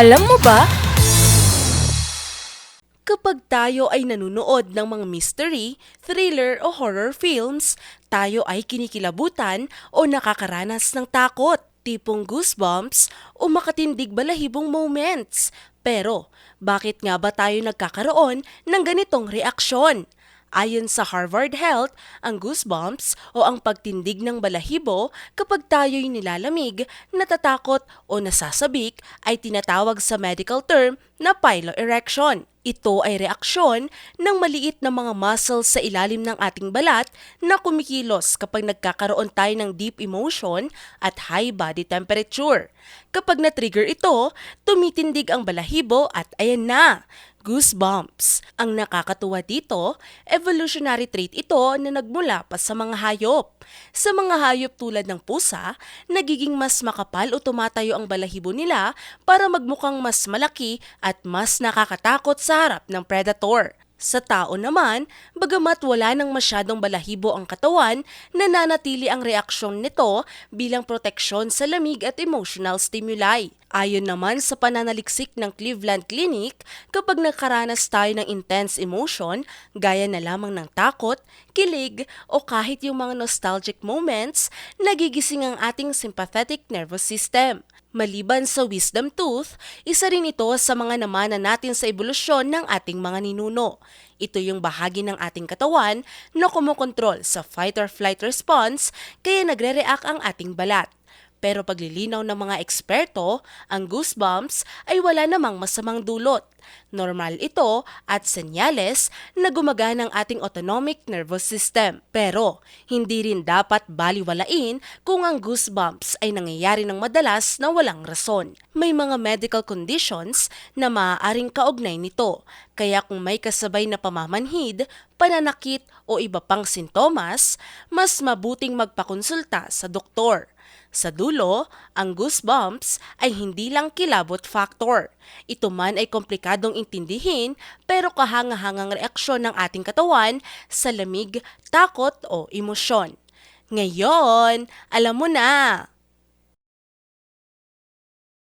Alam mo ba? Kapag tayo ay nanunood ng mga mystery, thriller o horror films, tayo ay kinikilabutan o nakakaranas ng takot, tipong goosebumps o makatindig balahibong moments. Pero, bakit nga ba tayo nagkakaroon ng ganitong reaksyon? Ayon sa Harvard Health, ang goosebumps o ang pagtindig ng balahibo kapag tayo'y nilalamig, natatakot o nasasabik ay tinatawag sa medical term na piloerection. Ito ay reaksyon ng maliit na mga muscles sa ilalim ng ating balat na kumikilos kapag nagkakaroon tayo ng deep emotion at high body temperature. Kapag na-trigger ito, tumitindig ang balahibo at ayan na, goosebumps. Ang nakakatuwa dito, evolutionary trait ito na nagmula pa sa mga hayop. Sa mga hayop tulad ng pusa, nagiging mas makapal o tumatayo ang balahibo nila para magmukhang mas malaki at mas nakakatakot sa harap ng predator. Sa tao naman, bagamat wala nang masyadong balahibo ang katawan, nananatili ang reaksyon nito bilang proteksyon sa lamig at emotional stimuli. Ayon naman sa pananaliksik ng Cleveland Clinic, kapag nakaranas tayo ng intense emotion, gaya na lamang ng takot, kilig, o kahit yung mga nostalgic moments, nagigising ang ating sympathetic nervous system. Maliban sa wisdom tooth, isa rin ito sa mga namana natin sa ebolusyon ng ating mga ninuno. Ito yung bahagi ng ating katawan na kumokontrol sa fight-or-flight response kaya nagre-react ang ating balat. Pero paglilinaw ng mga eksperto, ang goosebumps ay wala namang masamang dulot. Normal ito at senyales na gumagana ang ating autonomic nervous system. Pero hindi rin dapat baliwalain kung ang goosebumps ay nangyayari ng madalas na walang rason. May mga medical conditions na maaaring kaugnay nito. Kaya kung may kasabay na pamamanhid, pananakit o iba pang sintomas, mas mabuting magpakonsulta sa doktor. Sa dulo, ang goosebumps ay hindi lang kilabot factor. Ito man ay komplikadong intindihin pero kahangahangang reaksyon ng ating katawan sa lamig, takot o emosyon. Ngayon, alam mo na!